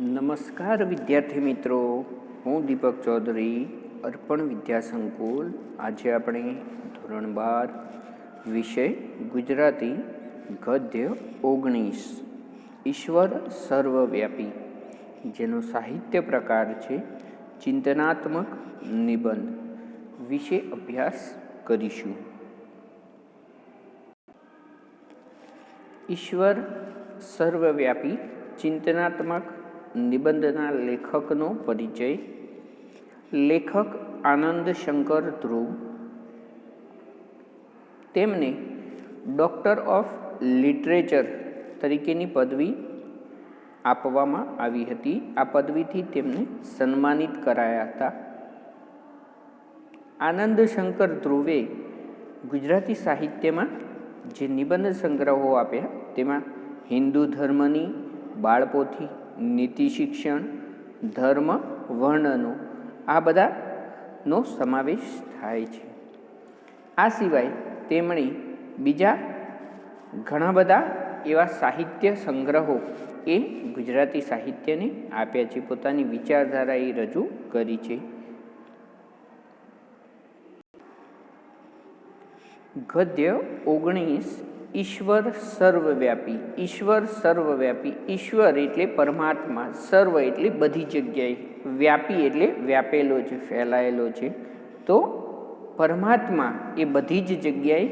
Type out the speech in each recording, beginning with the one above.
નમસ્કાર વિદ્યાર્થી મિત્રો, હું દીપક ચૌધરી, અર્પણ વિદ્યા સંકુલ. આજે આપણે ધોરણ બાર, વિષય ગુજરાતી, ગદ્ય ઓગણીસ. ઈશ્વર સર્વવ્યાપી, જેનો સાહિત્ય પ્રકાર છે ચિંતનાત્મક નિબંધ. વિશે અભ્યાસ કરીશું. ઈશ્વર સર્વવ્યાપી, ચિંતનાત્મક નિબંધના લેખકનો પરિચય. લેખક આનંદ શંકર ધ્રુવ. તેમને ડૉક્ટર ઓફ લિટરેચર તરીકેની પદવી આપવામાં આવી હતી. આ પદવીથી તેમને સન્માનિત કરાયા હતા. આનંદ શંકર ધ્રુવે ગુજરાતી સાહિત્યમાં જે નિબંધ સંગ્રહો આપ્યા, તેમાં હિન્દુ ધર્મની બાળપોથી નીતિ શિક્ષણ, ધર્મ, વર્ણનો આ બધાનો સમાવેશ થાય છે. આ સિવાય તેમણે બીજા ઘણા બધા એવા સાહિત્ય સંગ્રહો એ ગુજરાતી સાહિત્યને આપ્યા છે. પોતાની વિચારધારા એ રજૂ કરી છે. ગદ્ય ઓગણીસ ઈશ્વર સર્વવ્યાપી ઈશ્વર સર્વવ્યાપી, ઈશ્વર એટલે પરમાત્મા, સર્વ એટલે બધી જગ્યાએ. વ્યાપી એટલે વ્યાપેલો છે, ફેલાયેલો છે. તો પરમાત્મા એ બધી જ જગ્યાએ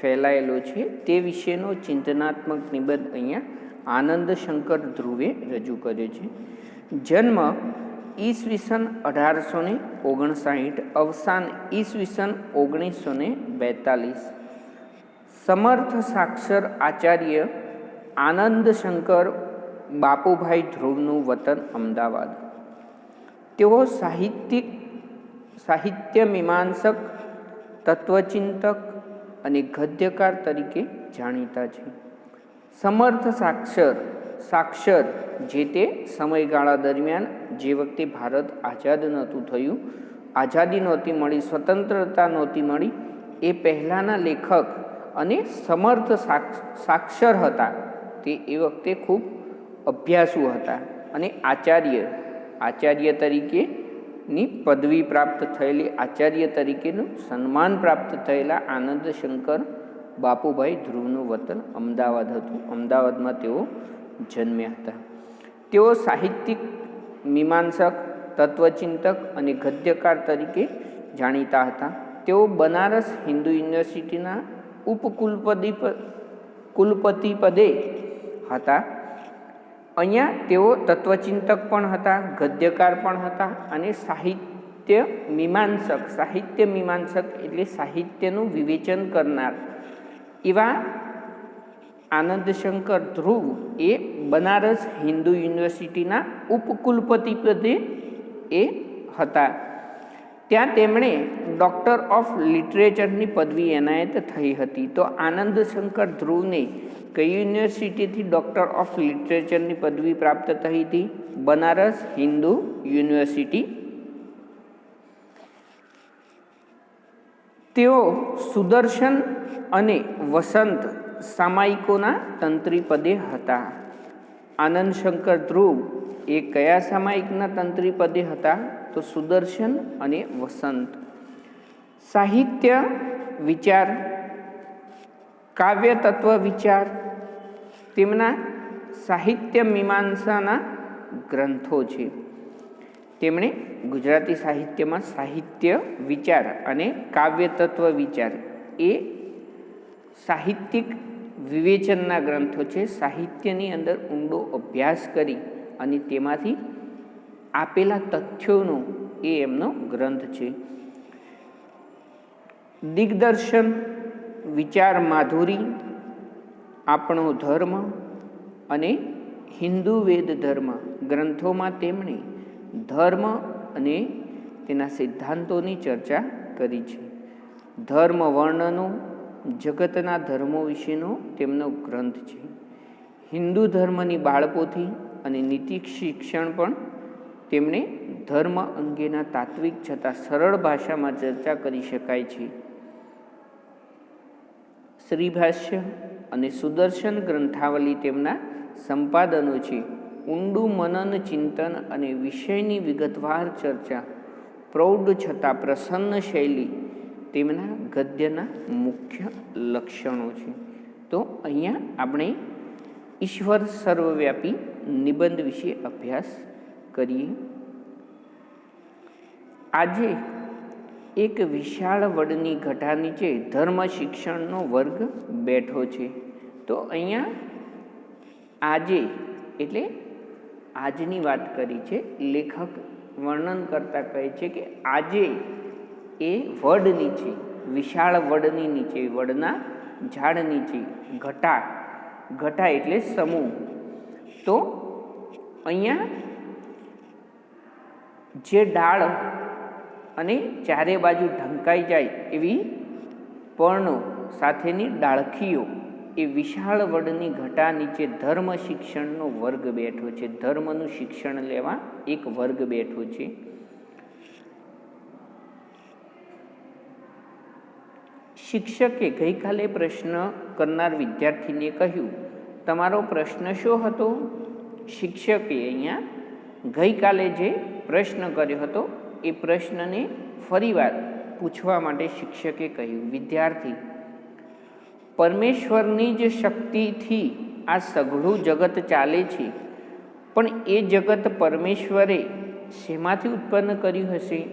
ફેલાયેલો છે. તે વિશેનો ચિંતનાત્મક નિબંધ અહીંયા આનંદ શંકર ધ્રુવે રજૂ કર્યો છે. જન્મ ઈસવીસન અઢારસો ને ઓગણસાઠ, અવસાન ઈસવીસન ઓગણીસો ને બેતાલીસ. સમર્થ સાક્ષર આચાર્ય આનંદ શંકર બાપુભાઈ ધ્રુવનું વતન અમદાવાદ. તેઓ સાહિત્યિક, સાહિત્ય મીમાંસક, તત્વચિંતક અને ગદ્યકાર તરીકે જાણીતા છે. સમર્થ સાક્ષર સાક્ષર જે તે સમયગાળા દરમિયાન જે વખતે ભારત આઝાદ નહોતું થયું, આઝાદી નહોતી મળી, સ્વતંત્રતા નહોતી મળી, એ પહેલાંના લેખક અને સમર્થ સાક્ષર હતા. તે એ વખતે ખૂબ અભ્યાસુ હતા અને આચાર્ય આચાર્ય તરીકેની પદવી પ્રાપ્ત થયેલી, આચાર્ય તરીકેનું સન્માન પ્રાપ્ત થયેલા આનંદ શંકર બાપુભાઈ ધ્રુવનું વતન અમદાવાદ હતું. અમદાવાદમાં તેઓ જન્મ્યા હતા. તેઓ સાહિત્યિક મીમાંસક, તત્વચિંતક અને ગદ્યકાર તરીકે જાણીતા હતા. તેઓ બનારસ હિન્દુ યુનિવર્સિટીના ઉપકુલપતિ કુલપતિ પદે હતા. અહીંયા તેઓ તત્વચિંતક પણ હતા, ગદ્યકાર પણ હતા અને સાહિત્ય મીમાંસક સાહિત્ય મીમાંસક એટલે સાહિત્યનું વિવેચન કરનાર. એવા આનંદ શંકર ધ્રુવ એ બનારસ હિન્દુ યુનિવર્સિટીના ઉપકુલપતિ પદે એ હતા. ત્યાં તેમણે ડૉક્ટર ઓફ લિટરેચરની પદવી એનાયત થઈ હતી. તો આનંદ શંકર ધ્રુવને કઈ યુનિવર્સિટીથી ડૉક્ટર ઓફ લિટરેચરની પદવી પ્રાપ્ત થઈ હતી? બનારસ હિન્દુ યુનિવર્સિટી તેઓ સુદર્શન અને વસંત સામાયિકોના તંત્રી પદે હતા. આનંદ શંકર ધ્રુવ એ કયા સામાયિકના તંત્રીપદે હતા? તો સુદર્શન અને વસંત. સાહિત્ય, વિચાર કાવ્ય તત્વ વિચાર, તેમના સાહિત્ય મીમાંસાના ગ્રંથો છે. તેમણે ગુજરાતી સાહિત્યમાં સાહિત્ય વિચાર અને કાવ્ય તત્વ વિચાર એ સાહિત્યિક વિવેચનના ગ્રંથો છે. સાહિત્યની અંદર ઊંડો અભ્યાસ કરી અને તેમાંથી આપેલા તથ્યોનો એ એમનો ગ્રંથ છે. દિગ્દર્શન, વિચાર માધુરી, આપણો ધર્મ અને હિન્દુ વેદ ધર્મ ગ્રંથોમાં તેમણે ધર્મ અને તેના સિદ્ધાંતોની ચર્ચા કરી છે. ધર્મ વર્ણનો જગતના ધર્મો વિશેનો તેમનો ગ્રંથ છે. હિન્દુ ધર્મની બાળપોથી અને નીતિ શિક્ષણ પણ તેમણે ધર્મ અંગેના તાત્વિક છતાં સરળ ભાષામાં ચર્ચા કરી શકાય છે. શ્રીભાષ્ય અને સુદર્શન ગ્રંથાવલી તેમના સંપાદનો છે. ઊંડું મનન, ચિંતન અને વિષયની વિગતવાર ચર્ચા, પ્રૌઢ છતાં પ્રસન્ન શૈલી તેમના ગદ્યના મુખ્ય લક્ષણો છે. તો અહીંયા આપણે ઈશ્વર સર્વવ્યાપી નિબંધ વિશે અભ્યાસ કરીએ. આજે એક વિશાળ વડની ઘટા નીચે ધર્મ શિક્ષણનો વર્ગ બેઠો છે. તો અહીંયા આજે, એટલે આજની વાત કરી છે, લેખક વર્ણન કરતા કહે છે કે આજે એ વડ નીચે, વિશાળ વડની નીચે, વડના ઝાડ નીચે, ઘટા ઘટા એટલે સમૂહ તો અહીંયા જે ડાળ અને ચારે બાજુ ઢંકાઈ જાય એવી પર્ણો સાથેની ડાળખીઓ, એ વિશાળ વડની ઘટા નીચે ધર્મ શિક્ષણનો વર્ગ બેઠો છે. ધર્મનું શિક્ષણ લેવા એક વર્ગ બેઠો છે. શિક્ષકે ગઈકાલે પ્રશ્ન કરનાર વિદ્યાર્થીને કહ્યું તમારો પ્રશ્ન શું હતો? શિક્ષકે અહીંયા ગઈકાલે જે પ્રશ્ન કર્યો હતો, એ પ્રશ્નને ફરીવાર પૂછવા માટે શિક્ષકે કહ્યું, વિદ્યાર્થી, પરમેશ્વરની જ શક્તિથી આ સઘળું જગત ચાલે છે, પણ એ જગત પરમેશ્વરે શેમાંથી ઉત્પન્ન કર્યું હશે?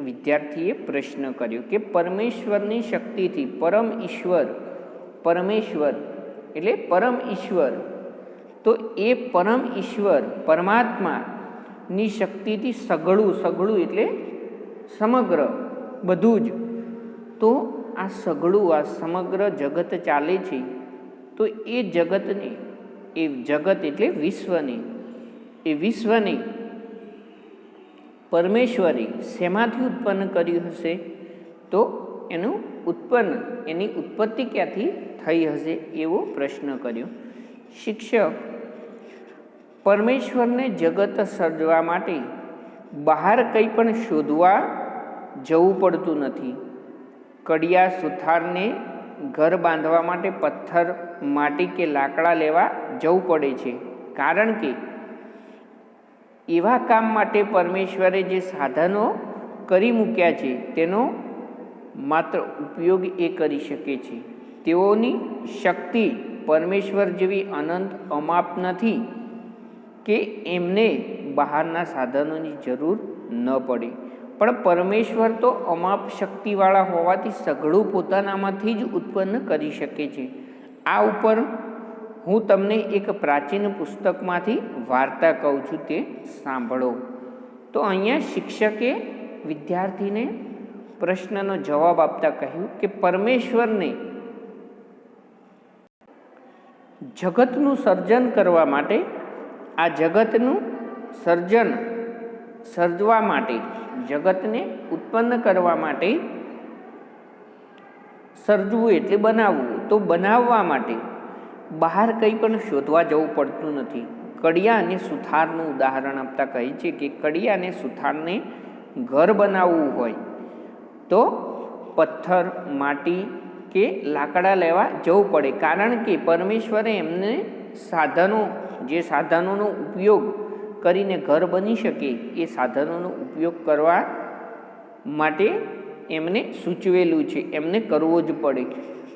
વિદ્યાર્થીએ પ્રશ્ન કર્યો કે, પરમેશ્વરની શક્તિથી પરમ ઈશ્વર, પરમેશ્વર એટલે પરમ ઈશ્વર. તો એ પરમ ઈશ્વર પરમાત્માની શક્તિથી સઘળું સઘળું એટલે સમગ્ર, બધું જ. તો આ સઘળું, આ સમગ્ર જગત ચાલે છે. તો એ જગતને, એ જગત એટલે વિશ્વને, એ વિશ્વને પરમેશ્વરે શેમાંથી ઉત્પન્ન કર્યું હશે? તો એનું ઉત્પન્ન, એની ઉત્પત્તિ ક્યાંથી થઈ હશે એવો પ્રશ્ન કર્યો. શિક્ષક, પરમેશ્વરને જગત સર્જવા માટે બહાર કંઈ પણ શોધવા જવું પડતું નથી. કડિયા સુથારને ઘર બાંધવા માટે પથ્થર, માટી કે લાકડા લેવા જવું પડે છે. કારણ કે એવા કામ માટે પરમેશ્વરે જે સાધનો કરી મૂક્યા છે, તેનો માત્ર ઉપયોગ એ કરી શકે છે. તેઓની શક્તિ પરમેશ્વર જેવી અનંત અમાપ નથી કે એમને બહારના સાધનોની જરૂર ન પડે. પણ પરમેશ્વર તો અમાપ શક્તિવાળા હોવાથી સઘળું પોતાનામાંથી જ ઉત્પન્ન કરી શકે છે. આ ઉપર હું તમને એક પ્રાચીન પુસ્તકમાંથી વાર્તા કહું છું તે સાંભળો. તો અહીંયા શિક્ષકે વિદ્યાર્થીને પ્રશ્નનો જવાબ આપતા કહ્યું કે પરમેશ્વરને જગતનું સર્જન કરવા માટે, આ જગતનું સર્જન સર્જવા માટે, જગતને ઉત્પન્ન કરવા માટે સર્જવું એટલે બનાવવું, તો બનાવવા માટે બહાર કંઈ પણ શોધવા જવું પડતું નથી. કડિયા અને સુથારનું ઉદાહરણ આપતા કહે છે કે કડિયા અને સુથારને ઘર બનાવવું હોય તો પથ્થર, માટી કે લાકડા લેવા જવું પડે. કારણ કે પરમેશ્વરે એમને સાધનો, જે સાધનોનો ઉપયોગ કરીને ઘર બની શકે, એ સાધનોનો ઉપયોગ કરવા માટે એમને સૂચવેલું છે. એમને કરવો જ પડે.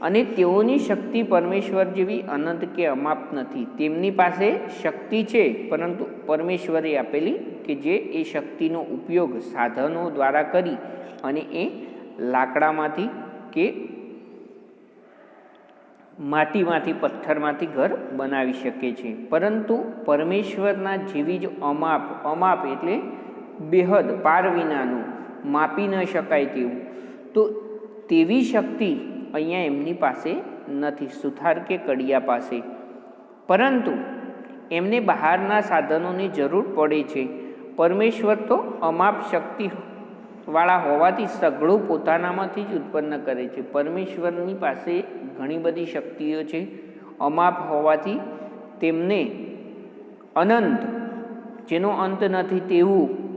અને તેઓની શક્તિ પરમેશ્વર જેવી અનંત કે અમાપ નથી. તેમની પાસે શક્તિ છે, પરંતુ પરમેશ્વરે આપેલી કે જે એ શક્તિનો ઉપયોગ સાધનો દ્વારા કરી અને એ લાકડામાંથી કે માટીમાંથી, પથ્થરમાંથી ઘર બનાવી શકે છે. પરંતુ પરમેશ્વરના જેવી જ અમાપ અમાપ એટલે બેહદ, પાર વિનાનું, માપી ન શકાય તેવું. તો તેવી શક્તિ અહીંયા એમની પાસે નથી, સુથાર કે કડિયા પાસે. પરંતુ એમને બહારના સાધનોની જરૂર પડે છે. પરમેશ્વર તો અમાપ શક્તિ વાળા હોવાથી સઘળું પોતાનામાંથી જ ઉત્પન્ન કરે છે. પરમેશ્વરની પાસે ઘણી બધી શક્તિઓ છે. અમાપ હોવાથી તેમને અનંત, જેનો અંત નથી તેવું.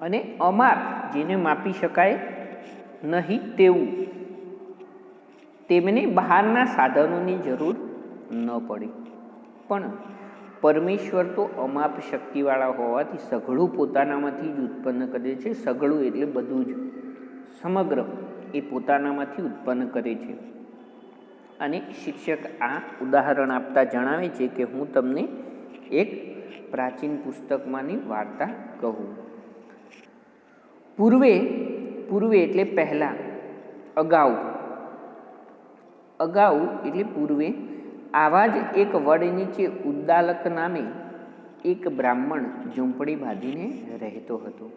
અને અમાપ જેને માપી શકાય નહીં તેવું. તેમને બહારના સાધનોની જરૂર ન પડે. પણ પરમેશ્વર તો અમાપ શક્તિવાળા હોવાથી સઘળું પોતાનામાંથી જ ઉત્પન્ન કરે છે. સઘળું એટલે બધું જ. સમગ્ર એ પોતાનામાંથી ઉત્પન્ન કરે છે. અને શિક્ષક આ ઉદાહરણ આપતા જણાવે છે કે હું તમને એક પ્રાચીન પુસ્તકમાંની વાર્તા કહું. પૂર્વે પૂર્વે એટલે પહેલાં. અગાઉ. અગાઉ એટલે પૂર્વે. આવા જ એક વડ નીચે ઉદ્દાલક નામે એક બ્રાહ્મણ ઝૂંપડી બાંધીને રહેતો હતો.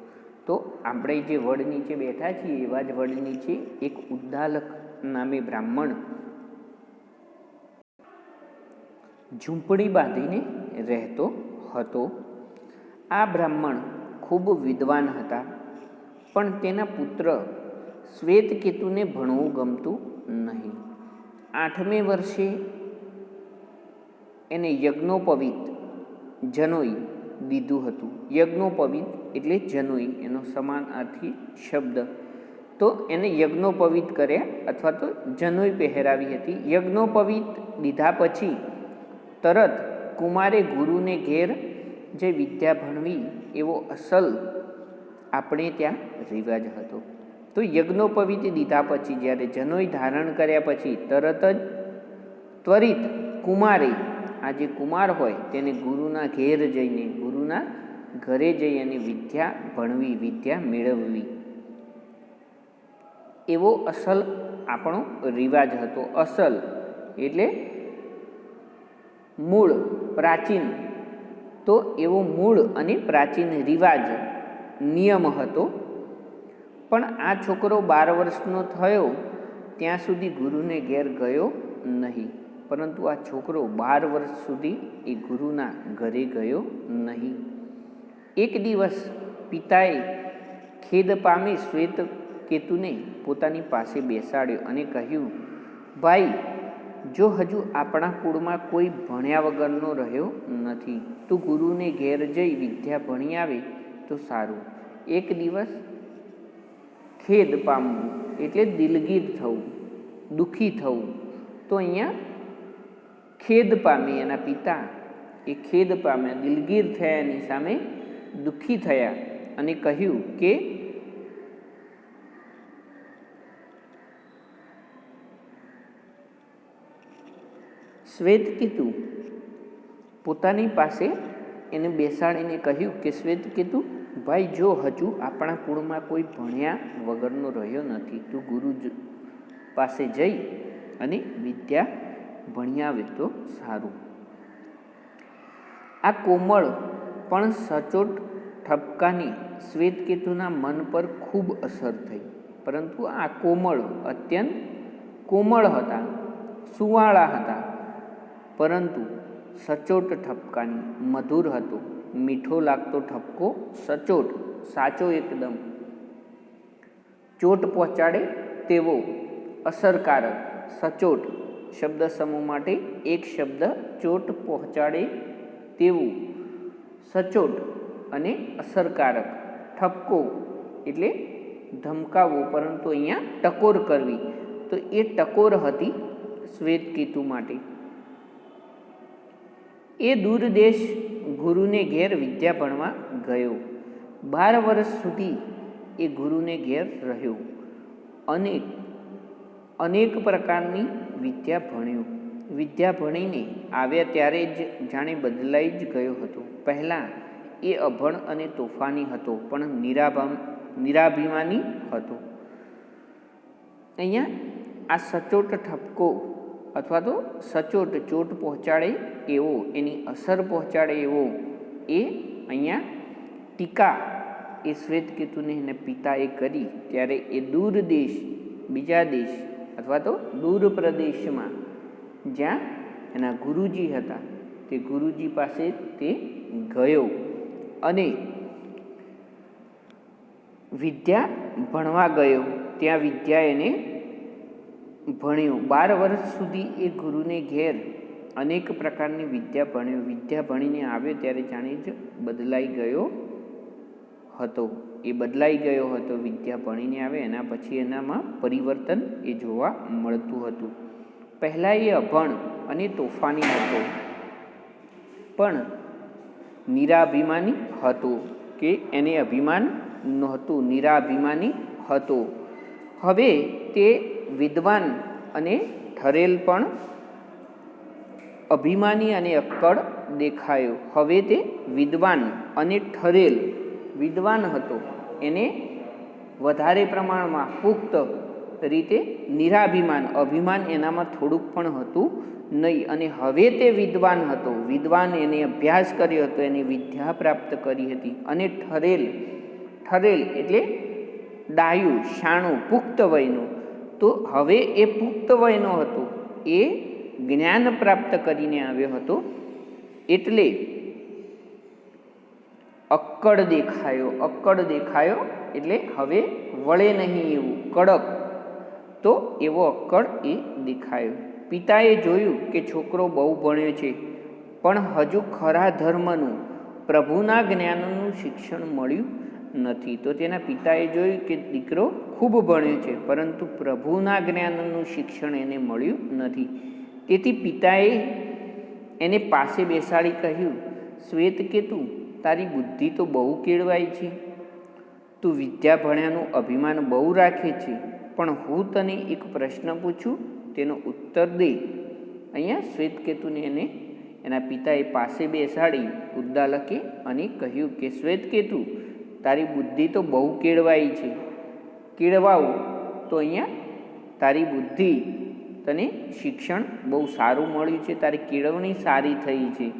તો આપણે જે વડ નીચે બેઠા છીએ, એવા જ વડ નીચે એક ઉદ્દાલક નામે બ્રાહ્મણ ઝૂંપડી બાંધીને રહેતો હતો. આ બ્રાહ્મણ ખૂબ વિદ્વાન હતા. પણ તેના પુત્ર શ્વેતકેતુને ભણવું ગમતું નહીં. આઠમે વર્ષે એને યજ્ઞોપવિત જનોઈ દીધું હતું. યજ્ઞોપવિત એટલે જનોઈ, એનો સમાનાર્થી શબ્દ. તો એને યજ્ઞોપવિત કર્યા અથવા તો જનોઈ પહેરાવી હતી. યજ્ઞોપવિત દીધા પછી તરત કુમારે ગુરુને ઘેર જે વિદ્યા ભણવી એવો અસલ આપણે ત્યાં રિવાજ હતો. તો યજ્ઞોપવિત દીધા પછી જ્યારે જનોઈ ધારણ કર્યા પછી તરત જ ત્વરિત કુમારે, આ જે કુમાર હોય તેને ગુરુના ઘેર જઈને, ગુરુના ઘરે જઈ અને વિદ્યા ભણવી, વિદ્યા મેળવવી. એવો અસલ આપણો રિવાજ હતો. અસલ એટલે મૂળ, પ્રાચીન. તો એવો મૂળ અને પ્રાચીન રિવાજ નિયમ હતો. પણ આ છોકરો બાર વર્ષનો થયો, ત્યાં સુધી ગુરુને ઘેર ગયો નહીં. પરંતુ આ છોકરો બાર વર્ષ સુધી એ ગુરુના ઘરે ગયો નહીં. એક દિવસ પિતાએ ખેદ પામી શ્વેત કેતુને પોતાની પાસે બેસાડ્યો અને કહ્યું, ભાઈ, જો હજુ આપણા કુળમાં કોઈ ભણ્યા વગરનો રહ્યો નથી, તું ગુરુને ઘેર જઈ વિદ્યા ભણી આવે તો સારું. એક દિવસ ખેદ પામવું એટલે દિલગીર થવું, દુઃખી થવું. તો અહીંયા ખેદ પામી એના પિતા. એ ખેદ પામ્યા, દિલગીર થયા એની સામે દુઃખી થયા અને કહ્યું કે, શ્વેત કીધું પોતાની પાસે એને બેસાડીને કહ્યું કે, શ્વેત કીધું ભાઈ, જો હજુ આપણા કુળમાં કોઈ ભણ્યા વગરનો રહ્યો નથી, તું ગુરુ પાસે જઈ અને વિદ્યા ભણ્યાવે તો સારું. આ કોમળ પણ સચોટ ઠપકાની શ્વેતકેતુના મન પર ખૂબ અસર થઈ. પરંતુ આ કોમળ અત્યંત કોમળ હતા, સુવાળા હતા, પરંતુ સચોટ ઠપકાની મધુર હતો. મીઠો લાગતો ઠપકો સચોટ, સાચો એકદમ. ચોટ પહોંચાડે તેવો, અસરકારક, સચોટ શબ્દ સમૂહ માટે એક શબ્દ ચોટ પહોંચાડે તેવું, સચોટ અને અસરકારક ઠપકો એટલે ધમકાવવો પરંતુ અહીંયા ટકોર કરવી. તો એ ટકોર હતી શ્વેત કેતુ માટે. એ દૂર દેશ ગુરુને ઘેર વિદ્યા ભણવા ગયો. બાર વર્ષ સુધી એ ગુરુને ઘેર રહ્યો અને અનેક પ્રકારની વિદ્યા ભણ્યો. વિદ્યા ભણીને આવ્યા ત્યારે જ જાણે બદલાઈ જ ગયો હતો. પહેલાં એ અભણ અને તોફાની હતો, પણ નિરાભા નિરાભિમાની હતો. અહીંયા આ સચોટ ઠપકો અથવા તો સચોટ ચોટ પહોંચાડે એવો, એની અસર પહોંચાડે એવો, એ અહીંયા ટીકા એ શ્વેતકેતુને એને પિતાએ કરી ત્યારે એ દૂર દેશ, બીજા દેશ અથવા તો દૂર પ્રદેશમાં જ્યાં એના ગુરુજી હતા, તે ગુરુજી પાસે તે ગયો અને વિદ્યા ભણવા ગયો. ત્યાં વિદ્યા એને ભણ્યો. બાર વર્ષ સુધી એ ગુરુને ઘેર અનેક પ્રકારની વિદ્યા ભણ્યો. વિદ્યા ભણીને આવ્યો ત્યારે જાણે જ બદલાઈ ગયો હતો. એ બદલાઈ ગયો હતો. વિદ્યા ભણીને આવે એના પછી એનામાં પરિવર્તન એ જોવા મળતું હતું. પહેલાં એ અભણ અને તોફાની હતો. પણ નિરાભિમાની હતો કે એને અભિમાન નહોતું. નિરાભિમાની હતો. હવે તે વિદ્વાન અને ઠરેલ પણ અભિમાની અને અક્કડ દેખાયો. હવે તે વિદ્વાન અને ઠરેલ. વિદ્વાન હતો. એને વધારે પ્રમાણમાં પુખ્ત રીતે નિરાભિમાન. અભિમાન એનામાં થોડુંક પણ હતું નહીં. અને હવે તે વિદ્વાન હતો. વિદ્વાન એને અભ્યાસ કર્યો હતો. એને વિદ્યા પ્રાપ્ત કરી હતી. અને ઠરેલ ઠરેલ એટલે ડાયું, શાણું, પુખ્ત વયનું. તો હવે એ પુખ્ત વયનો હતો. એ જ્ઞાન પ્રાપ્ત કરીને આવ્યો હતો. એટલે અક્કડ દેખાયો અક્કડ દેખાયો, એટલે હવે વળે નહીં એવું, કડક. તો એવો અક્કડ એ દેખાયો. પિતાએ જોયું કે છોકરો બહુ ભણ્યો છે, પણ હજુ ખરા ધર્મનું, પ્રભુના જ્ઞાનનું શિક્ષણ મળ્યું નથી. તો તેના પિતાએ જોયું કે દીકરો ખૂબ ભણ્યો છે, પરંતુ પ્રભુના જ્ઞાનનું શિક્ષણ એને મળ્યું નથી. તેથી પિતાએ એને પાસે બેસાડી કહ્યું, શ્વેત કેતુ તારી બુદ્ધિ તો બહુ કેળવાય છે. તું વિદ્યા ભણ્યાનું અભિમાન બહુ રાખે છે. પણ હું તને એક પ્રશ્ન પૂછું, તેનો ઉત્તર દે. અહીંયા શ્વેતકેતુને એને એના પિતાએ પાસે બેસાડી ઉદ્દાલકે અને કહ્યું કે શ્વેતકેતુ તારી બુદ્ધિ તો બહુ કેળવાઈ છે. કેળવાવું તો અહીંયા તારી બુદ્ધિ તને શિક્ષણ બહુ સારું મળ્યું છે. તારી કેળવણી સારી થઈ છે.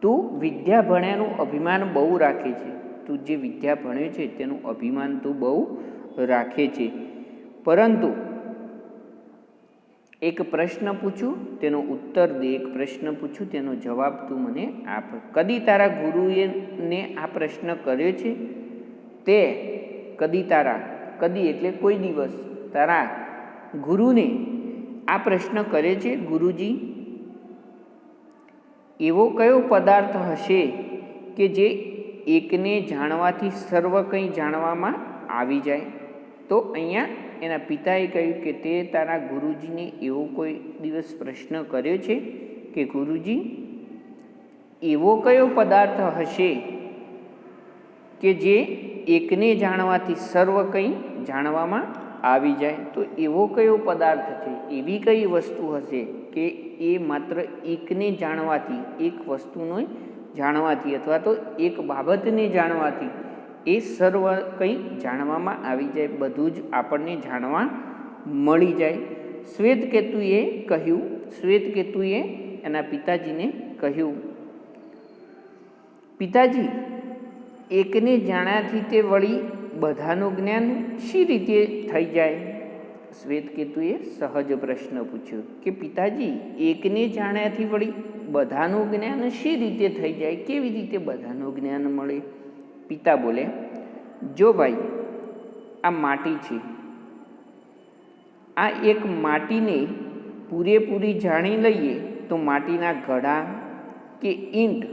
તું વિદ્યા ભણ્યાનું અભિમાન બહુ રાખે છે. તું જે વિદ્યા ભણ્યો છે તેનું અભિમાન તું બહુ રાખે છે. પરંતુ એક પ્રશ્ન પૂછું, તેનો ઉત્તર દે, એક પ્રશ્ન પૂછું, તેનો જવાબ તું મને આપ. કદી તારા ગુરુએ ને આ પ્રશ્ન કર્યો છે? તે કદી તારા, કદી એટલે કોઈ દિવસ. તારા ગુરુને આ પ્રશ્ન કરે છે, ગુરુજી, એવો કયો પદાર્થ હશે કે જે એકને જાણવાથી સર્વ કંઈ જાણવામાં આવી જાય? તો અહીંયા એના પિતાએ કહ્યું કે તે તારા ગુરુજીને એવો કોઈ દિવસ પ્રશ્ન કર્યો છે કે ગુરુજી, એવો કયો પદાર્થ હશે કે જે એકને જાણવાથી સર્વ કંઈ જાણવામાં આવી જાય? તો એવો કયો પદાર્થ છે? એવી કઈ વસ્તુ હશે કે એ માત્ર એકને જાણવાથી, એક વસ્તુનો જાણવાથી અથવા તો એક બાબતને જાણવાથી એ સર્વ કંઈ જાણવામાં આવી જાય, બધું જ આપણને જાણવા મળી જાય. શ્વેતકેતુએ કહ્યું, શ્વેતકેતુએ એના પિતાજીને કહ્યું, પિતાજી, એકને જાણ્યાથી તે વળી બધાનું જ્ઞાન શી રીતે થઈ જાય? શ્વેતકેતુએ સહજ પ્રશ્ન પૂછ્યો, કે પિતાજી, એકને જાણ્યાથી વળી બધાનું જ્ઞાન શી રીતે થઈ જાય? કેવી રીતે બધાનું જ્ઞાન મળે? પિતા બોલે, જો ભાઈ, આ માટી છે. આ એક માટીને પૂરેપૂરી જાણી લઈએ તો માટીના ઘડા કે ઈંટ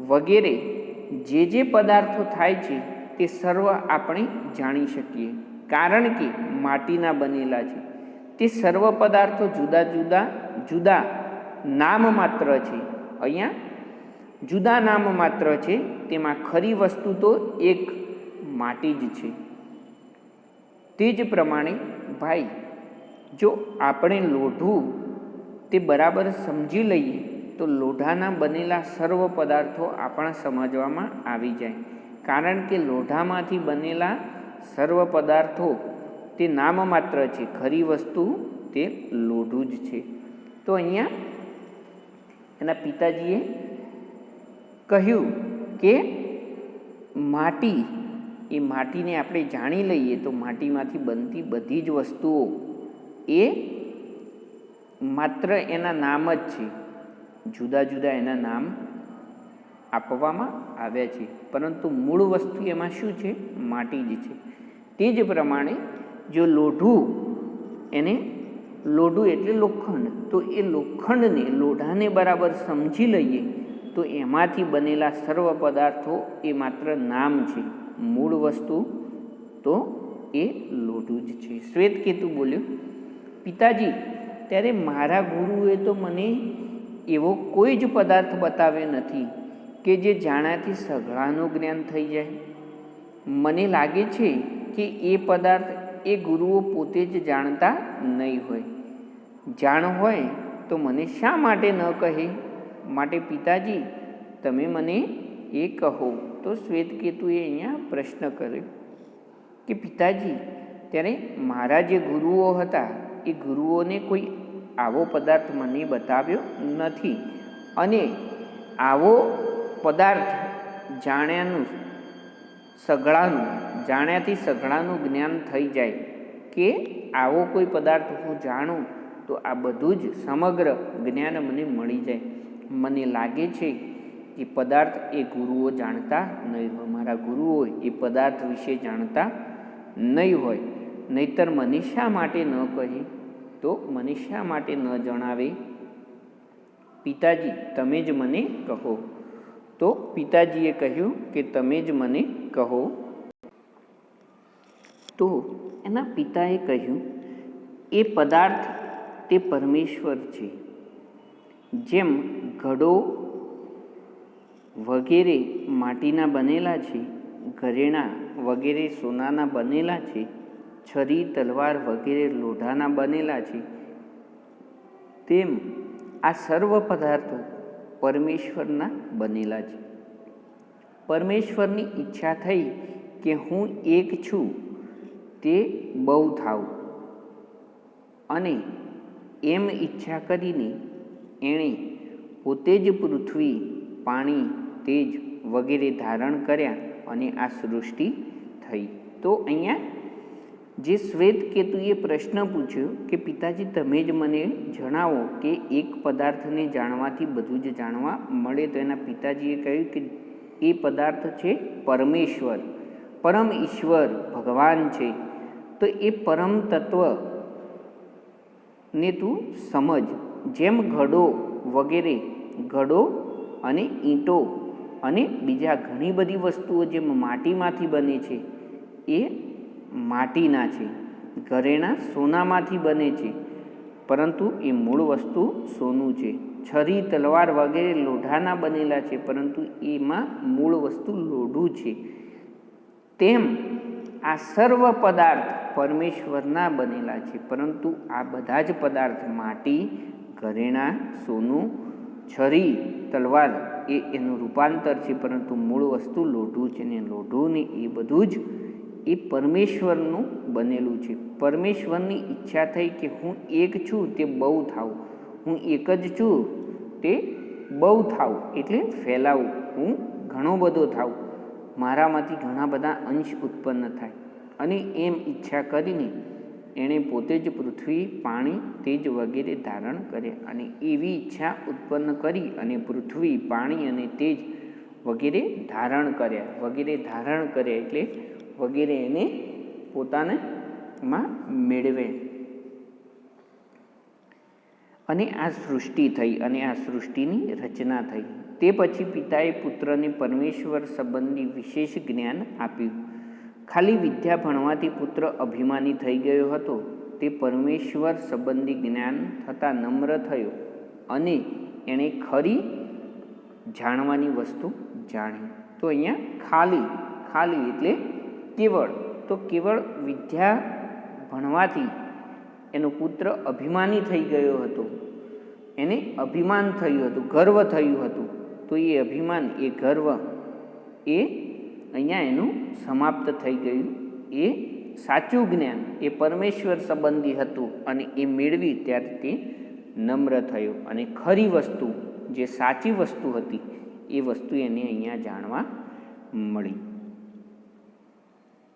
વગેરે જે જે પદાર્થો થાય છે તે સર્વ આપણે જાણી શકીએ. કારણ કે માટીના બનેલા છે. તે સર્વ પદાર્થો જુદા જુદા જુદા નામ માત્ર છે. અહીંયા જુદા નામ માત્ર છે, તેમાં ખરી વસ્તુ તો એક માટી જ છે. તે જ પ્રમાણે ભાઈ, જો આપણે લોઢું તે બરાબર સમજી લઈએ, તો લોઢાના બનેલા સર્વ પદાર્થો આપણા સમજવામાં આવી જાય. કારણ કે લોઢામાંથી બનેલા સર્વ પદાર્થો તે નામ માત્ર છે, ખરી વસ્તુ તે લોઢું જ છે. તો અહીંયા એના પિતાજીએ કહ્યું કે માટી, એ માટીને આપણે જાણી લઈએ તો માટીમાંથી બનતી બધી જ વસ્તુઓ એ માત્ર એના નામ જ છે. જુદા જુદા એના નામ આપવામાં આવ્યા છે. પરંતુ મૂળ વસ્તુ એમાં શું છે? માટી જ છે. તે જ પ્રમાણે જો લોઢું, એને લોઢું એટલે લોખંડ, તો એ લોખંડને, લોઢાને બરાબર સમજી લઈએ તો એમાંથી બનેલા સર્વ પદાર્થો એ માત્ર નામ છે. મૂળ વસ્તુ તો એ લોઢું જ છે. શ્વેતકેતુ બોલ્યો, પિતાજી, ત્યારે મારા ગુરુએ તો મને એવો કોઈ જ પદાર્થ બતાવ્યો નથી કે જે જાણાથી સઘળાનું જ્ઞાન થઈ જાય. મને લાગે છે કે એ પદાર્થ એ ગુરુઓ પોતે જ જાણતા નહીં હોય. જાણ હોય તો મને શા માટે ન કહે? માટે, પિતાજી, તમે મને એ કહો. તો શ્વેતકેતુએ અહીંયા પ્રશ્ન કર્યો કે, પિતાજી, ત્યારે મારા જે ગુરુઓ હતા, એ ગુરુઓને કોઈ આવો પદાર્થ મને બતાવ્યો નથી. અને આવો પદાર્થ જાણ્યાનું સઘળાનું જાણ્યાથી સઘળાનું જ્ઞાન થઈ જાય કે આવો કોઈ પદાર્થ હું જાણું, તો આ બધું જ સમગ્ર જ્ઞાન મને મળી જાય. મને લાગે છે કે પદાર્થ એ ગુરુઓ જાણતા નહીં હોય. મારા ગુરુઓ એ પદાર્થ વિશે જાણતા નહીં હોય. નહીતર મને શા માટે ન કહે? તો મને શા માટે ન જણાવે? પિતાજી, તમે જ મને કહો. તો પિતાજીએ કહ્યું કે તમે જ મને કહો. તો એના પિતાએ કહ્યું, એ પદાર્થ તે પરમેશ્વર છે. જેમ ઘડો વગેરે માટીના બનેલા છે, ઘરેણાં વગેરે સોનાના બનેલા છે, છરી, તલવાર વગેરે લોઢાના બનેલા છે, તેમ આ સર્વ પદાર્થો પરમેશ્વરના બનેલા છે. પરમેશ્વરની ઈચ્છા થઈ કે હું એક છું, તે બહુ થાવ અને એમ ઈચ્છા કરીને એણે પોતે જ પૃથ્વી, પાણી, તેજ વગેરે ધારણ કર્યા અને આ સૃષ્ટિ થઈ. તો અહીંયા જે શ્વેત કેતુએ પ્રશ્ન પૂછ્યો કે, પિતાજી, તમે જ મને જણાવો કે એક પદાર્થને જાણવાથી બધું જ જાણવા મળે? તો એના પિતાજીએ કહ્યું કે, એ પદાર્થ છે પરમેશ્વર. પરમ ઈશ્વર, ભગવાન છે. તો એ પરમ તત્વ ને તું સમજ. જેમ ઘડો વગેરે, ઘડો અને ઈંટો અને બીજા ઘણી બધી વસ્તુઓ જેમ માટીમાંથી બને છે, એ માટીના છે. ઘરેણાં સોનામાંથી બને છે, પરંતુ એ મૂળ વસ્તુ સોનું છે. છરી, તલવાર વગેરે લોઢાના બનેલા છે, પરંતુ એમાં મૂળ વસ્તુ લોઢું છે. તેમ આ સર્વ પદાર્થ પરમેશ્વરના બનેલા છે, પરંતુ આ બધા જ પદાર્થ માટી ઘરેણાં, સોનું, છરી, તલવાર એ એનું રૂપાંતર છે, પરંતુ મૂળ વસ્તુ લોઢું છે ને લોઢું ને એ બધું જ એ પરમેશ્વરનું બનેલું છે. પરમેશ્વરની ઈચ્છા થઈ કે હું એક છું, તે બહુ થાવ હું એક જ છું, તે બહુ થાવ એટલે ફેલાવું. હું ઘણો બધો થાવ મારામાંથી ઘણા બધા અંશ ઉત્પન્ન થાય. અને એમ ઈચ્છા કરીને એણે પોતે જ પૃથ્વી, પાણી, તેજ વગેરે ધારણ કરે અને એવી ઈચ્છા ઉત્પન્ન કરી અને પૃથ્વી, પાણી અને તેજ વગેરે ધારણ કર્યા. વગેરે ધારણ કરે એટલે વગેરે એને પોતાને માં મેળવે. અને આ સૃષ્ટિ થઈ અને આ સૃષ્ટિની રચના થઈ. તે પછી પિતાએ પુત્રને પરમેશ્વર સંબંધી વિશેષ જ્ઞાન આપ્યું. ખાલી વિદ્યા ભણવાથી પુત્ર અભિમાની થઈ ગયો હતો. તે પરમેશ્વર સંબંધી જ્ઞાન થતાં નમ્ર થયો અને એણે ખરી જાણવાની વસ્તુ જાણી. તો અહીંયા ખાલી ખાલી એટલે કેવળ. તો કેવળ વિદ્યા ભણવાથી એનો પુત્ર અભિમાની થઈ ગયો હતો. એને અભિમાન થયું હતું, ગર્વ થયું હતું. તો એ અભિમાન, એ ગર્વ એ અહીંયા એનું સમાપ્ત થઈ ગયું. એ સાચું જ્ઞાન, એ પરમેશ્વર સંબંધી હતું અને એ મેળવી ત્યારે તે નમ્ર થયો. અને ખરી વસ્તુ, જે સાચી વસ્તુ હતી, એ વસ્તુ એને અહીંયા જાણવા મળી.